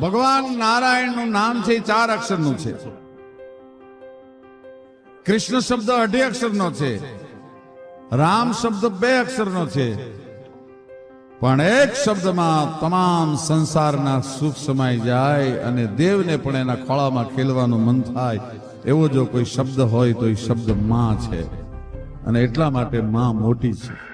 ભગવાન નારાયણનું નામ છે, એ ચાર અક્ષરનું છે. કૃષ્ણ શબ્દ અઢી અક્ષરનો છે. રામ શબ્દ બે અક્ષરનો છે. પણ એક શબ્દમાં તમામ સંસારના સુખ સમાઈ જાય અને દેવને પણ એના ખોળામાં ખેલવાનું મન થાય. એવો જો કોઈ શબ્દ હોય તો એ શબ્દમાં છે. અને એટલા માટે માં મોટી છે.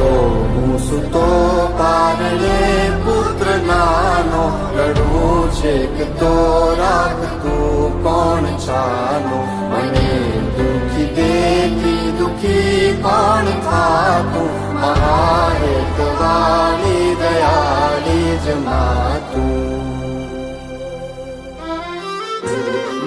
હતો હું સુતો પારણે પુત્ર નાનો રડવું છે કે તો રાખતું કોણ છાનો મને દુખી દેખી દુખી કોણ થાતું મહાહેતવાળી દયાળી જ માતું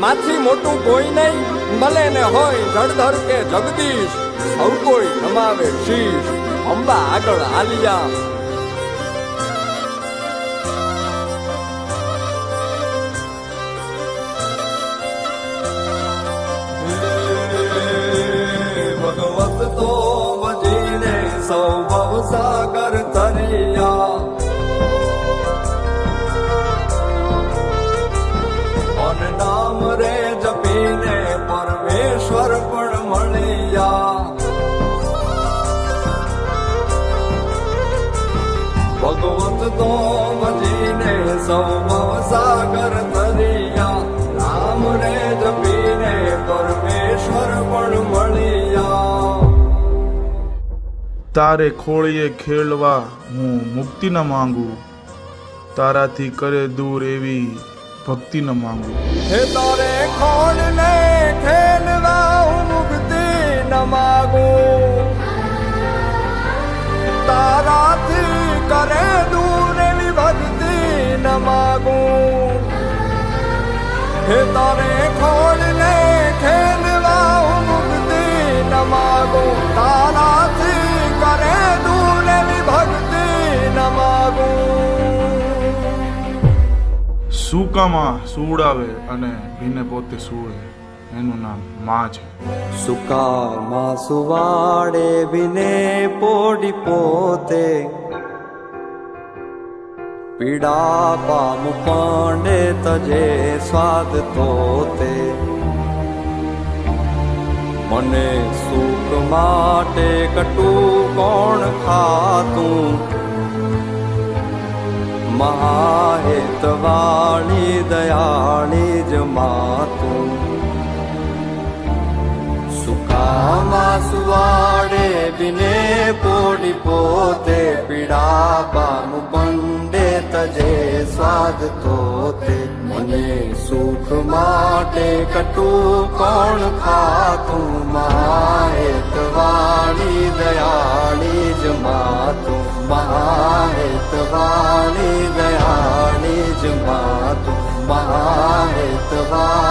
માથી મોટું કોઈ નહીં મળે ને હોય જળધર કે જગદીશ, સૌ કોઈ નમાવે શીશ. અંબા આગળ હાલિયા ભગવત તો વજીને સૌ ભવ સાગર તરિયા અન નામ રે જપીને પરમેશ્વર પણ મળ્યા તો મજીને સૌ સાગર તરિયા રામ રે જપીને પરમેશ્વર પણ મળ્યા. તારે ખોળીએ ખેલવા હું મુક્તિ ન માંગુ તારાથી કરે દૂર એવી ભક્તિ ન માંગુ. હે તારે ખોળને ખેલવા હે તારે ખોડ ને ખેલવા મુક્તિ ન માગું તારાથી કરે દૂર એવી ભક્તિ ન માગું સૂકામાં સુવડાવે અને ભીને પોતે સૂવે એનું નામમાં છે. સુકામાં સુવાડે વિને પોડી પોતે પીડા પામ પાંડે તજે સ્વાદ તોતે મને સુખ માટે કટું કોણ ખાતું? મહાહેતવાળી દયાળી જ માતું. સુકામાં સુવાડે બિને પોડી પોતે પીડા પામ પંડે જે સ્વાદ તો તે મને સુખ માટે કટું કોણ ખાતું મહાહેતવાળી દયાળી જ માતું મહાહેતવાળી દયાળી જ માતું મહાહેતવાળી